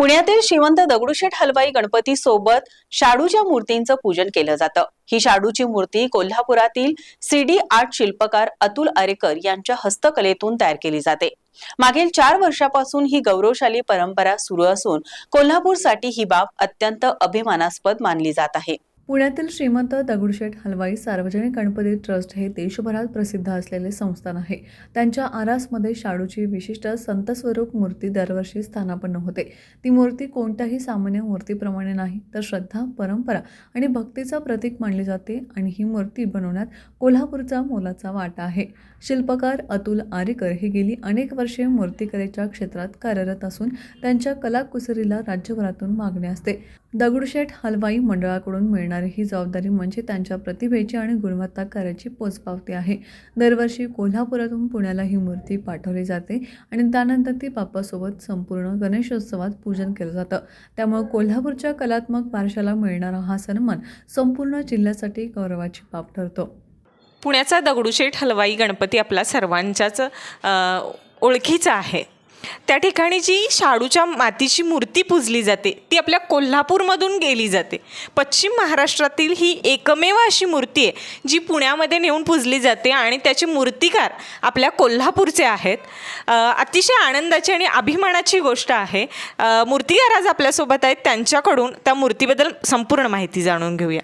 पुण्यातील श्रीमंत दगडूशेठ हलवाई गणपती सोबत शाडूच्या मूर्तींचं पूजन केलं जातं. ही शाडूची मूर्ती कोल्हापुरातील सीडी आर्ट शिल्पकार अतुल अरेकर यांच्या हस्तकलेतून तयार केली जाते. मागील चार वर्षापासून ही गौरवशाली परंपरा सुरू असून कोल्हापूरसाठी ही बाब अत्यंत अभिमानास्पद मानली जात आहे. पुण्यातील श्रीमंत दगडूशेठ हलवाई सार्वजनिक गणपती ट्रस्ट हे देशभरात प्रसिद्ध असलेले संस्थान आहे. त्यांच्या आरासमध्ये शाडूची विशिष्ट संतस्वरूप मूर्ती दरवर्षी स्थानापन्न होते. ती मूर्ती कोणत्याही सामान्य मूर्तीप्रमाणे नाही तर श्रद्धा परंपरा आणि भक्तीचं प्रतीक मानली जाते आणि ही मूर्ती बनवण्यात कोल्हापूरचा मोलाचा वाटा आहे. शिल्पकार अतुल आरेकर हे गेली अनेक वर्षे मूर्तिकलेच्या क्षेत्रात कार्यरत असून त्यांच्या कलाकुसरीला राज्यभरातून मागणी असते. दगडूशेठ हलवाई मंडळाकडून मिळणार ही जबाबदारी म्हणजे त्यांच्या प्रतिभेची आणि गुणवत्ता करायची पोचपावती आहे. दरवर्षी कोल्हापुरातून पुण्याला ही मूर्ती पाठवली जाते आणि त्यानंतर ती बाप्पासोबत संपूर्ण गणेशोत्सवात पूजन केलं जातं. त्यामुळे कोल्हापूरच्या कलात्मक वारशाला मिळणारा हा सन्मान संपूर्ण जिल्ह्यासाठी गौरवाची बाब ठरतो. पुण्याचा दगडूशेठ हलवाई गणपती आपला सर्वांच्याच ओळखीचा आहे. त्या ठिकाणी जी शाडूच्या मातीची मूर्ती पूजली जाते ती आपल्या कोल्हापूरमधून गेली जाते. पश्चिम महाराष्ट्रातील ही एकमेव अशी मूर्ती आहे जी पुण्यामध्ये नेऊन पूजली जाते आणि त्याचे मूर्तिकार आपल्या कोल्हापूरचे आहेत. अतिशय आनंदाची आणि अभिमानाची गोष्ट आहे. मूर्तिकार आज आपल्यासोबत आहेत त्यांच्याकडून त्या मूर्तीबद्दल संपूर्ण माहिती जाणून घेऊया.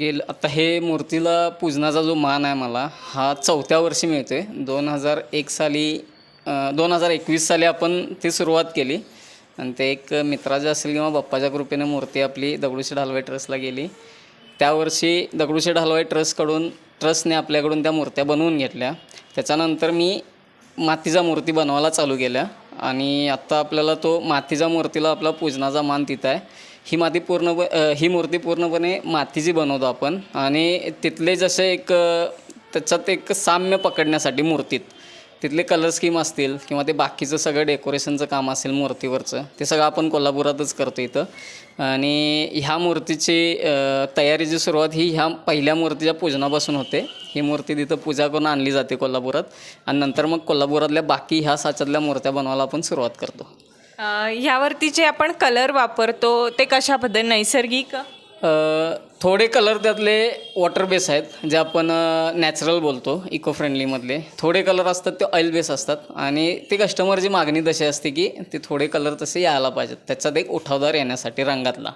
गेल आता हे मूर्तीला पूजनाचा जो मान आहे मला हा चौथ्या वर्षी मिळतो आहे दोन हजार एक साली दोन हजार एकवीस साली आपण ती सुरुवात केली. आणि ते एक मित्राच्या असेल किंवा बाप्पाच्या कृपेने मूर्ती आपली दगडूशेठ हलवाई ट्रस्टला गेली. त्यावर्षी दगडूशेठ हलवाई ट्रस्टकडून ट्रस्टने आपल्याकडून त्या मूर्त्या बनवून घेतल्या. त्याच्यानंतर मी मातीचा मूर्ती बनवायला चालू केल्या. आणि आत्ता आपल्याला तो मातीच्या मूर्तीला आपला पूजनाचा मान तिथं आहे. ही माती पूर्ण ही मूर्ती पूर्णपणे मातीची बनवतो आपण. आणि तिथले जसे एक त्याच्यात एक साम्य पकडण्यासाठी मूर्तीत तिथले कलर स्कीम असतील किंवा ते बाकीचं सगळं डेकोरेशनचं काम असेल मूर्तीवरचं ते सगळं आपण कोल्हापुरातच करतो इथं. आणि ह्या मूर्तीची तयारीची सुरुवात ही ह्या पहिल्या मूर्तीच्या पूजनापासून होते. ही मूर्ती तिथं पूजा करून आणली जाते कोल्हापुरात. आणि नंतर मग कोल्हापुरातल्या बाकी ह्या साच्यातल्या मूर्त्या बनवायला आपण सुरुवात करतो. ह्यावरती जे आपण कलर वापरतो ते कशा नैसर्गिक? थोडे कलर त्यातले वॉटर बेस आहेत जे आपण नॅचरल बोलतो इको फ्रेंडलीमधले थोडे कलर असतात ते ऑइल बेस असतात. आणि ते कस्टमरची मागणी तशी असते की ते थोडे कलर तसे यायला पाहिजेत. त्याच्यात एक उठावदार येण्यासाठी रंगातला.